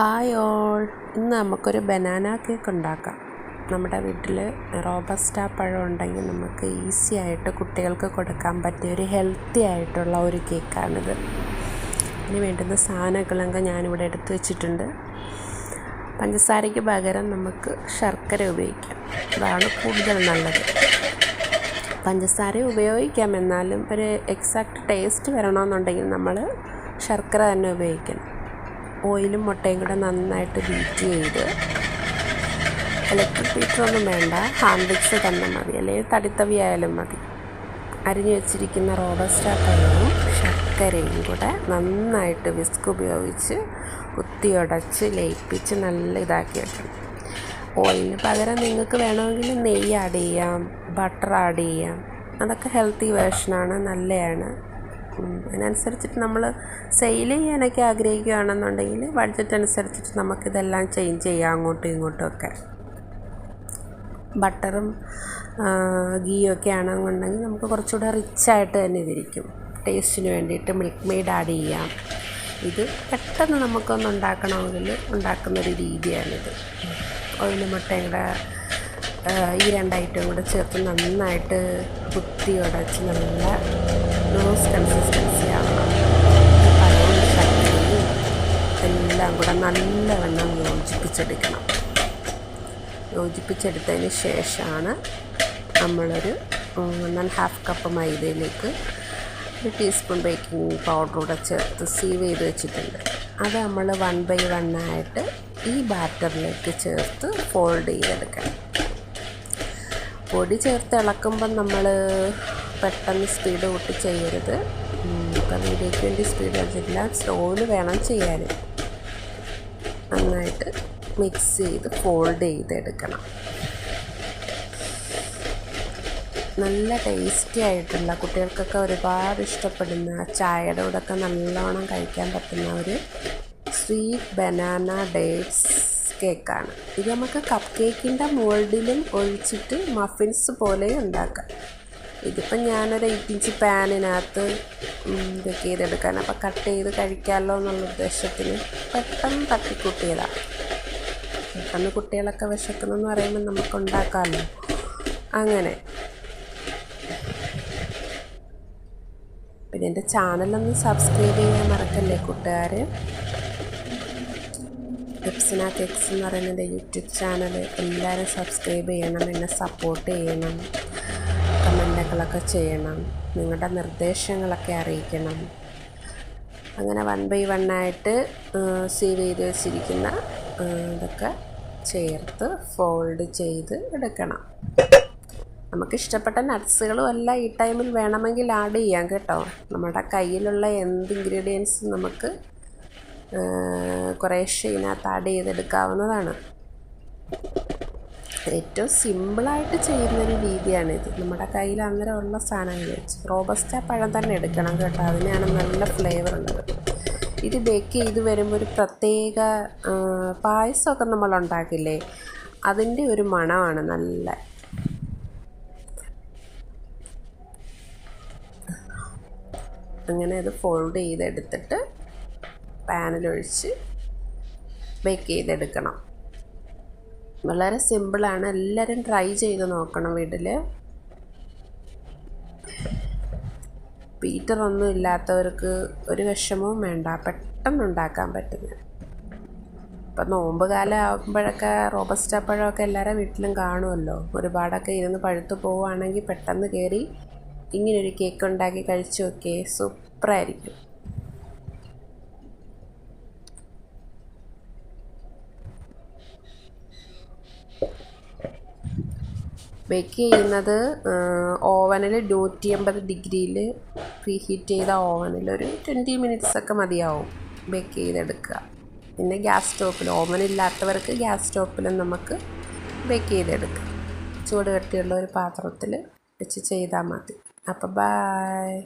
Hi all. ഇന്ന് നമുക്കൊരു banana cake ഉണ്ടാക്കാം. നമ്മുടെ വീട്ടിൽ റോബസ്റ്റാ പഴം ഉണ്ടെങ്കിൽ നമുക്ക് ഈസി ആയിട്ട് കുട്ടികൾക്ക് കൊടുക്കാൻ പറ്റിയ ഒരു ഹെൽത്തി ആയിട്ടുള്ള ഒരു കേക്കാണിത്. ഇതിന് വേണ്ടുന്ന സാധനങ്ങളൊക്കെ ഞാനിവിടെ എടുത്ത് വെച്ചിട്ടുണ്ട്. പഞ്ചസാരയ്ക്ക് പകരം നമുക്ക് ശർക്കര ഉപയോഗിക്കാം. അതാണ് കൂടുതൽ നല്ലത്. പഞ്ചസാര ഉപയോഗിക്കാം. എന്നാലും ഒരു എക്സാക്ട് ടേസ്റ്റ് വരണമെന്നുണ്ടെങ്കിൽ നമ്മൾ ശർക്കര തന്നെ ഉപയോഗിക്കണം. ഓയിലും മുട്ടയും കൂടെ നന്നായിട്ട് ബീറ്റ് ചെയ്ത് ഇലക്ട്രിക് ബീറ്ററൊന്നും വേണ്ട ഹാൻഡ് മിക്സ് തന്നെ മതി. അല്ലെങ്കിൽ തടിത്തവി ആയാലും മതി. അരിഞ്ഞു വെച്ചിരിക്കുന്ന റോബസ്റ്റ പഴവും ശർക്കരയും കൂടെ നന്നായിട്ട് വിസ്ക് ഉപയോഗിച്ച് കുത്തിയുടച്ച് ലയിപ്പിച്ച് നല്ല ഇതാക്കി വെക്കണം. ഓയിലിന് പകരം നിങ്ങൾക്ക് വേണമെങ്കിൽ നെയ്യ് ആഡ് ചെയ്യാം ബട്ടർ ആഡ് ചെയ്യാം. അതൊക്കെ ഹെൽത്തി വേർഷനാണ് നല്ലതാണ് അതിനനുസരിച്ചിട്ട് നമ്മൾ സെയിൽ ചെയ്യാനൊക്കെ ആഗ്രഹിക്കുകയാണെന്നുണ്ടെങ്കിൽ ബഡ്ജറ്റ് അനുസരിച്ചിട്ട് നമുക്കിതെല്ലാം ചേഞ്ച് ചെയ്യാം അങ്ങോട്ടും ഇങ്ങോട്ടും ഒക്കെ ബട്ടറും ഗീയും ഒക്കെ ആണെന്നുണ്ടെങ്കിൽ നമുക്ക് കുറച്ചുകൂടെ റിച്ചായിട്ട് തന്നെ ഇതിരിക്കും. ടേസ്റ്റിന് വേണ്ടിയിട്ട് മിൽക്ക് മെയ്ഡ് ആഡ് ചെയ്യാം. ഇത് പെട്ടെന്ന് നമുക്കൊന്ന് ഉണ്ടാക്കണമെങ്കിൽ ഉണ്ടാക്കുന്നൊരു രീതിയാണിത്. ഓയിൽ മുട്ടയും കൂടെ ഈ രണ്ട് കൂടെ ചേർത്ത് നന്നായിട്ട് കുത്തി ഉടച്ച് നല്ല ലൂസ് കൺസിസ്റ്റൻസി ആവണം പഴവും ശർക്കരയും എല്ലാം കൂടെ നല്ലവണ്ണം യോജിപ്പിച്ചെടുക്കണം. യോജിപ്പിച്ചെടുത്തതിന് ശേഷമാണ് നമ്മളൊരു വൺ ഹാഫ് കപ്പ് മൈദയിലേക്ക് ഒരു ടീസ്പൂൺ ബേക്കിംഗ് പൗഡർ കൂടെ ചേർത്ത് സീവ് ചെയ്ത് വെച്ചിട്ടുണ്ട്. അത് നമ്മൾ വൺ ബൈ വൺ ആയിട്ട് ഈ ബാറ്ററിലേക്ക് ചേർത്ത് ഫോൾഡ് ചെയ്തെടുക്കണം. പൊടി ചേർത്ത് ഇളക്കുമ്പം നമ്മൾ പെട്ടെന്ന് സ്പീഡ് കൂട്ടി ചെയ്യരുത്. ഇപ്പം വീഡിയോയ്ക്ക് വേണ്ടി സ്പീഡ് വെച്ചിട്ടില്ല. സ്ലോയിൽ വേണം ചെയ്യാൻ. നന്നായിട്ട് മിക്സ് ചെയ്ത് ഫോൾഡ് ചെയ്തെടുക്കണം. നല്ല ടേസ്റ്റി ആയിട്ടുള്ള കുട്ടികൾക്കൊക്കെ ഒരുപാട് ഇഷ്ടപ്പെടുന്ന ചായയുടെ കൂടെയൊക്കെ നല്ലോണം കഴിക്കാൻ പറ്റുന്ന ഒരു സ്വീറ്റ് ബനാന ഡേറ്റ്സ് കേക്കാണ് ഇത് നമുക്ക് കപ്പ് കേക്കിന്റെ മോൾഡിലും ഒഴിച്ചിട്ട് മഫിൻസ് പോലെ ഉണ്ടാക്കാം. ഇതിപ്പം ഞാനൊരു എയ്റ്റ് ഇഞ്ച് പാനിനകത്ത് ബേക്ക് ചെയ്തെടുക്കാൻ അപ്പം കട്ട് ചെയ്ത് കഴിക്കാമല്ലോ എന്നുള്ള ഉദ്ദേശത്തിന് പെട്ടെന്ന് തട്ടിക്കൂട്ടിയതാണ് പെട്ടെന്ന് കുട്ടികളൊക്കെ വിശക്കുന്നെന്ന് പറയുമ്പോൾ നമുക്ക് ഉണ്ടാക്കാമല്ലോ അങ്ങനെ. പിന്നെ എന്റെ ചാനലൊന്ന് സബ്സ്ക്രൈബ് ചെയ്യാൻ മറക്കല്ലേ കൂട്ടുകാർ? ടിപ്സിന ടിക്സ് എന്ന് പറയുന്ന എന്റെ യൂട്യൂബ് ചാനൽ എല്ലാവരും സബ്സ്ക്രൈബ് ചെയ്യണം എന്നെ സപ്പോർട്ട് ചെയ്യണം. കമന്റുകളൊക്കെ ചെയ്യണം. നിങ്ങളുടെ നിർദ്ദേശങ്ങളൊക്കെ അറിയിക്കണം. അങ്ങനെ വൺ ബൈ വൺ ആയിട്ട് സേവ് ചെയ്ത് വെച്ചിരിക്കുന്ന ഇതൊക്കെ ചേർത്ത് ഫോൾഡ് ചെയ്ത് എടുക്കണം. നമുക്ക് ഇഷ്ടപ്പെട്ട നട്ട്സുകളും എല്ലാം ഈ ടൈമിൽ വേണമെങ്കിൽ ആഡ് ചെയ്യാം കേട്ടോ. നമ്മുടെ കയ്യിലുള്ള എന്ത് ഇൻഗ്രീഡിയൻസ് നമുക്ക് കുറേശ്ശെ ഇതിനകത്ത് ആഡ് ചെയ്തെടുക്കാവുന്നതാണ്. ഏറ്റവും സിമ്പിളായിട്ട് ചെയ്യുന്നൊരു രീതിയാണിത്. നമ്മുടെ കയ്യിൽ അന്നേരം ഉള്ള സാധനങ്ങൾ വെച്ച് റോബസ്റ്റ പഴം തന്നെ എടുക്കണം കേട്ടോ. അതിനാണ് നല്ല ഫ്ലേവർ ഉള്ളത്. ഇത് ബേക്ക് ചെയ്ത് വരുമ്പോൾ ഒരു പ്രത്യേക പായസമൊക്കെ നമ്മൾ ഉണ്ടാക്കില്ലേ? അതിന്റെ ഒരു മണമാണ് നല്ല. അങ്ങനെ അത് ഫോൾഡ് ചെയ്തെടുത്തിട്ട് പാനിലൊഴിച്ച് ബേക്ക് ചെയ്തെടുക്കണം. വളരെ സിമ്പിളാണ് എല്ലാവരും ട്രൈ ചെയ്ത് നോക്കണം വീട്ടിൽ ബീറ്ററൊന്നും ഇല്ലാത്തവർക്ക് ഒരു വിഷമവും വേണ്ട. പെട്ടെന്ന് ഉണ്ടാക്കാൻ പറ്റുന്നത് ഇപ്പം നോമ്പ് കാലം ആകുമ്പോഴൊക്കെ റോബസ്റ്റ പഴമൊക്കെ എല്ലാവരുടെ വീട്ടിലും കാണുമല്ലോ. ഒരുപാടൊക്കെ ഇരുന്ന് പഴുത്തു പോവുകയാണെങ്കിൽ പെട്ടെന്ന് കയറി ഇങ്ങനൊരു കേക്ക് ഉണ്ടാക്കി കഴിച്ചു നോക്കിയേ. സൂപ്പറായിരിക്കും ബേക്ക് ചെയ്യുന്നത് ഓവനിൽ നൂറ്റി അമ്പത് ഡിഗ്രിയിൽ പ്രീ ഹീറ്റ് ചെയ്ത ഓവനിൽ ഒരു ട്വന്റി മിനിറ്റ്സ് ഒക്കെ മതിയാവും ബേക്ക് ചെയ്തെടുക്കുക. പിന്നെ ഗ്യാസ് സ്റ്റോപ്പിൽ ഓവൻ ഇല്ലാത്തവർക്ക് ഗ്യാസ് സ്റ്റോപ്പിലും നമുക്ക് ബേക്ക് ചെയ്തെടുക്കാം. ചൂട് കട്ടിയുള്ള ഒരു പാത്രത്തിൽ വെച്ച് ചെയ്താൽ മതി. അപ്പോൾ ബായ്.